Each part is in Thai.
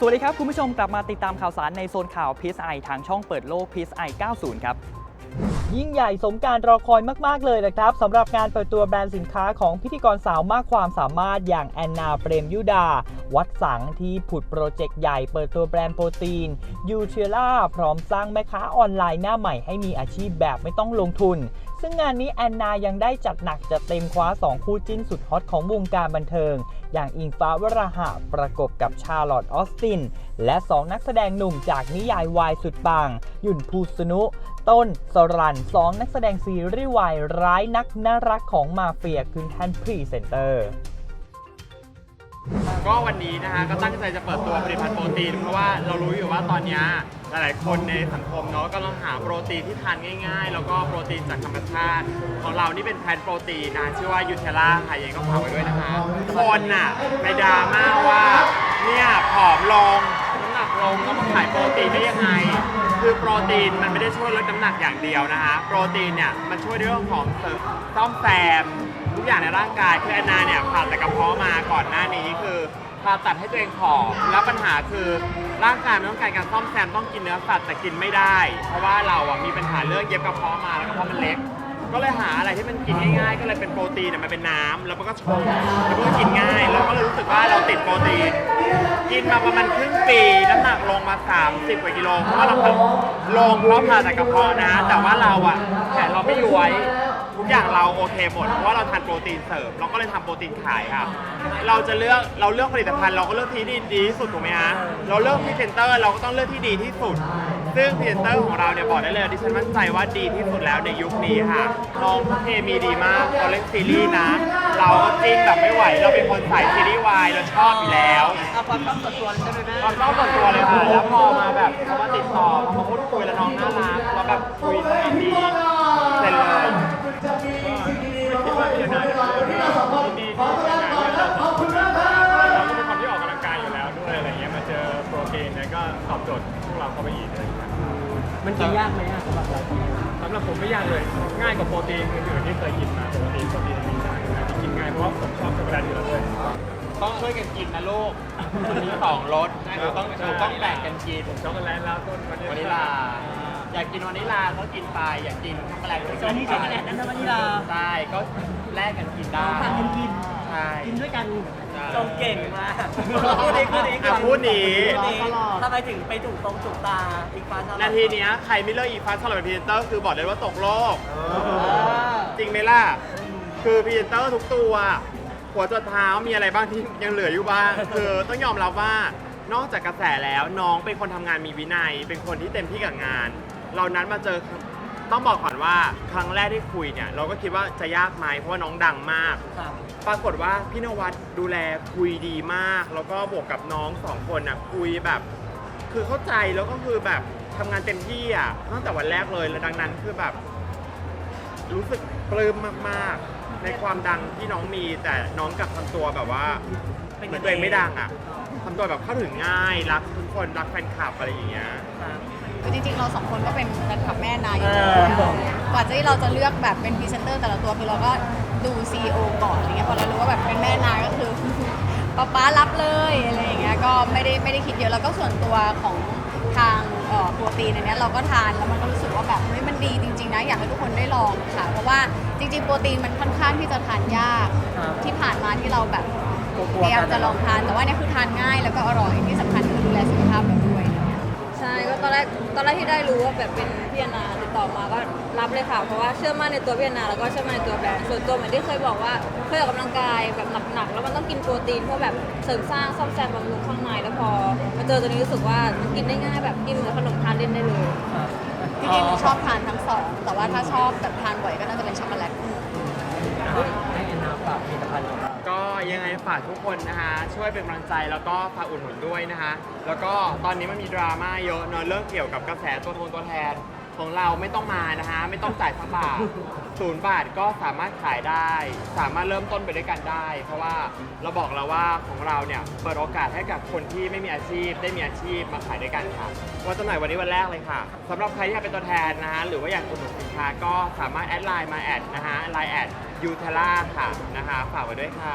สวัสดีครับ คุณผู้ชมกลับมาติดตามข่าวสารในโซนข่าว PSI ทางช่องเปิดโลก PSI 90 ครับ ยิ่งใหญ่สมการรอคอยมาก ๆ เลยนะครับสำหรับงานเปิดตัวแบรนด์สินค้าของพิธีกรสาวมากความสามารถอย่างแอนนาเปรมยุดา วัดสังที่ผุดโปรเจกต์ใหญ่เปิดตัวแบรนด์โปรตีนยูเทล่าพร้อมสร้างแม่ค้าออนไลน์หน้าใหม่ให้มีอาชีพแบบไม่ต้องลงทุน ซึ่งงานนี้แอนนายังได้จัดหนักจัดเต็มคว้า 2 คู่จิ้นสุดฮอตของวงการบันเทิง อย่างอิงฟ้าวราหะประกบกับชาลอตออสติน และ 2 นักแสดงหนุ่มจากนิยายวายสุดปังหยุ่นภูสนุต้น สรันสองนักแสดงซีรีส์วายร้ายนักน่ารักของมาเฟียขึ้นแท่นพรีเซนเตอร์ ก็วันนี้นะคะก็ตั้งใจจะเปิดตัวผลิตภัณฑ์โปรตีน เพราะว่าเรารู้อยู่ว่าตอนนี้หลายๆคนในสังคมเนาะกำลังหาโปรตีนที่ทานง่าย ๆ แล้วก็โปรตีนจากธรรมชาติ ของเรานี่เป็นแพนโปรตีนนะชื่อว่ายูเทล่าค่ะยังไงก็ฝากไว้ด้วยนะคะคนน่ะไปดราม่าว่าเนี่ยผอมลงน้ำหนักลงแล้วมาขายโปรตีนได้ยังไง คือโปรตีนมันไม่ได้ช่วยลดน้ำหนักอย่างเดียวนะคะโปรตีนเนี่ยมันช่วยเรื่องของเสริมซ่อมแซมทุกอย่างในร่างกาย คือแอนนาเนี่ยผ่าตัดกระเพาะมาก่อนหน้านี้คือผ่าตัดให้ตัวเองผอมแล้วปัญหาคือร่างกายมันต้องการการซ่อมแซมต้องกินเนื้อสัตว์แต่กินไม่ได้ เพราะว่าเราอะมีปัญหาเรื่องเย็บกระเพาะมาแล้วกระเพาะมันเล็ก ก็เลยหาอะไรที่มันกินง่ายๆ ก็เลยเป็นโปรตีนเนี่ยมันเป็นน้ำแล้วมันก็ชงแล้วมันก็กินง่ายเราก็เลยรู้สึกว่าเราติดโปรตีน กินมาประมาณครึ่งปี น้ำหนักลงมา 30 กว่ากิโล เพราะว่าเราลงเพราะผ่าตัดกระเพาะนะ แต่ว่าเราอะแขนเราไม่ย้วยทุกอย่างเราโอเคหมด เพราะว่าเราทานโปรตีนเสริม เราก็เลยทำโปรตีนขายครับเราจะเลือกเราเลือกผลิตภัณฑ์เราก็เลือกที่ดีดีที่สุดถูกไหมฮะ เราเลือกพรีเซนเตอร์เราก็ต้องเลือกที่ดีที่สุด ซึ่งพรีเซนเตอร์ของเราเนี่ยบอกได้เลยดิฉันมั่นใจว่าดีที่สุดแล้วในยุคนี้ค่ะน้องเคมีดีมากตอนเล่นซีรีส์นะ เราก็จิ้นแบบไม่ไหว เราเป็นคนสายซีรีส์วายเราชอบอยู่แล้วเอาความชอบส่วนตัวใช่ไหมแม่ความชอบส่วนตัวเลยค่ะ แล้วพอมาแบบเขามาติดต่อเขามาพูดคุยแล้วน้องน่ารักแล้วแบบคุยได้ดีเสร็จเลยคิด มันกินยากไหมอะสำหรับเราสำหรับผมไม่ยากเลย ง่ายกว่าโปรตีนอื่นๆที่เคยกินมาปกติโปรตีนมีได้ที่กินง่ายเพราะว่าผมชอบช็อกโกแลตอยู่แล้วด้วย ต้องช่วยกันกินนะลูกมีสองรสนะหนูต้องหนูต้องแบ่งกันกินผมช็อกโกแลตแล้วต้นวานิลา อยากกินวานิลาก็กินไปอยากกินช็อกโกแลตก็ตอนกินี้นใช้ไปคะแนนนั้นนะวานิลา ใช่ก็แลกกันกินได้ ต่างกันกินใช่ กินด้วยกันใช่ทรงเก่งมากพูดดีพูดดีอะพูดดีทำไมถึงไปถูกตรงถูกตาอีกฟ้านาทีเนี้ยใครไม่เลิกอีฟ้าสลับเป็นพรีเซนเตอร์คือบอกเลยว่าตกโลกจริงไหมล่ะ คือพรีเซนเตอร์ทุกตัว หัวจดเท้ามีอะไรบ้างที่ยังเหลืออยู่บ้าง คือต้องยอมรับว่านอกจากกระแสแล้วน้องเป็นคนทำงานมีวินัย เป็นคนที่เต็มที่กับงาน เรานั้นมาเจอ ต้องบอกก่อนว่าครั้งแรกที่คุยเนี่ย เราก็คิดว่าจะยากไหมเพราะว่าน้องดังมาก ครับ ปรากฏว่าพี่นวัดดูแลคุยดีมาก แล้วก็บวกกับน้องสองคนน่ะคุยแบบ คือเข้าใจแล้วก็คือแบบทำงานเต็มที่อะตั้งแต่วันแรกเลยแล้วดังนั้นคือแบบ รู้สึกปลื้มมากๆ ในความดังที่น้องมีแต่น้องกลับทำตัวแบบว่าเหมือนตัวเองไม่ดังอะทำตัวแบบเข้าถึงง่ายรักทุกคนรักแฟนคลับอะไรอย่างเงี้ย คือจริงๆ เราสองคนก็เป็นแฟนคลับแม่นายอยู่เอแล้วอก ว่าที่เราจะเลือกแบบเป็นพรีเซนเตอร์แต่ละตัวคือเราก็ดูซีอก่อนอะไรเงี้ยพอเรารู้ว่าแบบเป็นแม่นายก็คือ ป๊าป๊ารับเลยอะไรอย่างเงี้ยก็ไม่ได้ไม่ได้คิดเยอะแล้วก็ส่วนตัวของทางเอ่อโปรตีนอันเนี้ยเราก็ทานแล้วมันก็รู้สึกว่าแบบเฮ้ยมันดีจริงๆนะอยากให้ทุกคนได้ลองค่ะ เพราะว่าจริงๆ โปรตีนมันค่อนข้างที่จะทานยากครับที่ผ่านมาที่เราแบบกลัวๆพยายามกันจะลองทานแต่ว่าเนี่ยคือทานง่ายแล้วก็อร่อยที่สำคัญคือดูแลสุขภาพเรา ช่ก็ตอนแรกตอนแรกที่ได้รู้ว่าแบบเป็นพี่แอนนาติดต่อมาก็รับเลยค่ะเพราะว่าเชื่อมั่นในตัวพี่แอนนาแล้วก็เชื่อมั่นในตัวแบรนด์ส่วนตัวเหมือนที่เคยบอกว่าเคยออกกำลังกายแบบหนักๆแล้วมันต้องกินโปรตีนเพื่อแบบเสริมสร้างซ่อมแซมบำรุงข้างในแล้วพอมาเจอตัวนี้รู้สึกว่ามันกินได้ง่ายแบบกินเหมือนขนมทานเล่นได้เลยจริงๆหนูชอบทานทั้งสองแต่ว่าถ้าชอบแบบทานบ่อยก็น่าจะเป็นช็อกโกแลตให้แอนนาฝากผลิตภัณฑ์ของเราก็ ยังไงฝากทุกคนนะคะช่วยเป็นกำลังใจแล้วก็ฝากอุดหนุนด้วยนะคะแล้วก็ตอนนี้มันมีดราม่าเยอะเนอะเรื่องเกี่ยวกับกระแสตัวทนตัวแทน ของเราไม่ต้องมานะคะไม่ต้องจ่ายสักบาทศูนย์บาทก็สามารถขายได้ สามารถเริ่มต้นไปด้วยกันได้ เพราะว่าเราบอกแล้วว่าของเราเนี่ยเปิดโอกาสให้กับคนที่ไม่มีอาชีพ ได้มีอาชีพมาขายด้วยกันค่ะวันจำหน่ายวันนี้วันแรกเลยค่ะสำหรับใครที่อยากเป็นตัวแทนนะคะหรือว่าอยากอุดหนุนสินค้าก็สามารถแอดไลน์มาแอดนะคะไลน์แอดยูเทล่าค่ะนะคะฝากไว้ด้วยค่ะ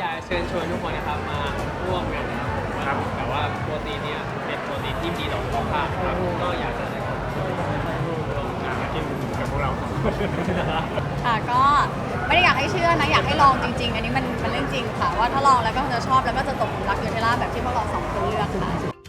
อยากเชิญชวนทุกคนนะครับมาร่วมกันนะครับวันครับแต่ว่าโปรตีนเนี่ยเป็นโปรตีนที่มีต่อสุขภาพ มากินกับพวกเราคนค่ะก็ไม่ได้อยากให้เชื่อนะอยากให้ลองจริง ๆ อันนี้มันมันเรื่องจริงค่ะ ว่าถ้าลองแล้วก็จะชอบแล้วก็จะตกหลุมรักยูเทล่าแบบที่พวกเราสองคนเลือกค่ะ